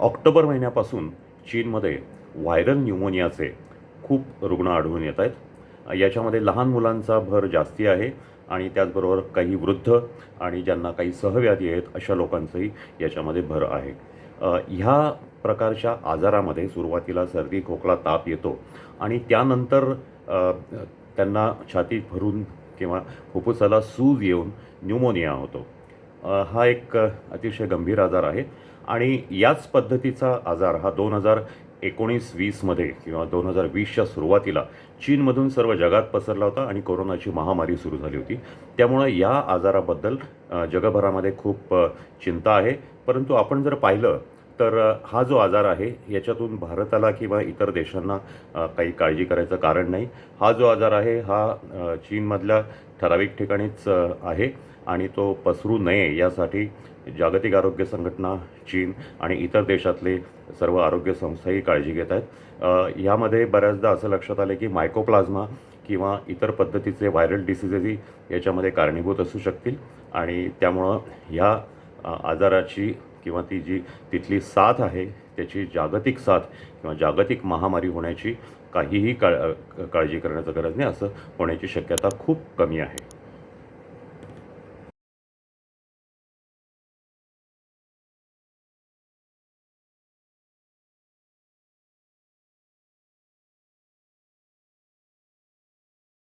October महिन्यापासून चीनमध्ये viral न्यूमोनियाचे खूप रुग्ण आढळून येत आहेत. याच्यामध्ये लहान मुलांचा भर जास्ती आहे आणि त्याचबरोबर काही वृद्ध आणि ज्यांना काही सहव्याधी आहेत अशा लोकांचंही याच्यामध्ये भर आहे. ह्या प्रकारच्या आजारामध्ये सुरुवातीला सर्दी खोकला ताप येतो आणि त्यानंतर त्यांना छातीत भरून किंवा फुफ्फुसाला सूज येऊन न्यूमोनिया होतो. हा एक अतिशय गंभीर आजार आहे. आणि याच पद्धतीचा आजार हा दोन हजार एकोणीस वीसमध्ये किंवा दोन हजार वीसच्या सुरुवातीला चीनमधून सर्व जगात पसरला होता आणि कोरोनाची महामारी सुरू झाली होती. त्यामुळं या आजाराबद्दल जगभरामध्ये खूप चिंता आहे. परंतु आपण जर पाहिलं तर हा जो आजार आहे याच्यातून भारताला किंवा इतर देशांना काही काळजी करायचं कारण नाही. हा जो आजार आहे हा चीनमधल्या ठराविक ठिकाणीच आहे. आणि तो पसरू नये यासाठी जागतिक आरोग्य संघटना चीन आणि इतर देशातले सर्व आरोग्य संस्थाही काळजी घेत आहेत. यामध्ये बऱ्याचदा असं लक्षात आलं की मायकोप्लाझ्मा किंवा इतर पद्धतीचे व्हायरल डिसिजेसही याच्यामध्ये कारणीभूत असू शकतील. आणि त्यामुळं ह्या आजाराची किंवा ती जी तिथली साथ आहे त्याची जागतिक साथ किंवा जागतिक महामारी होण्याची काहीही काळ काळजी करण्याचं गरज नाही. असं होण्याची शक्यता खूप कमी आहे.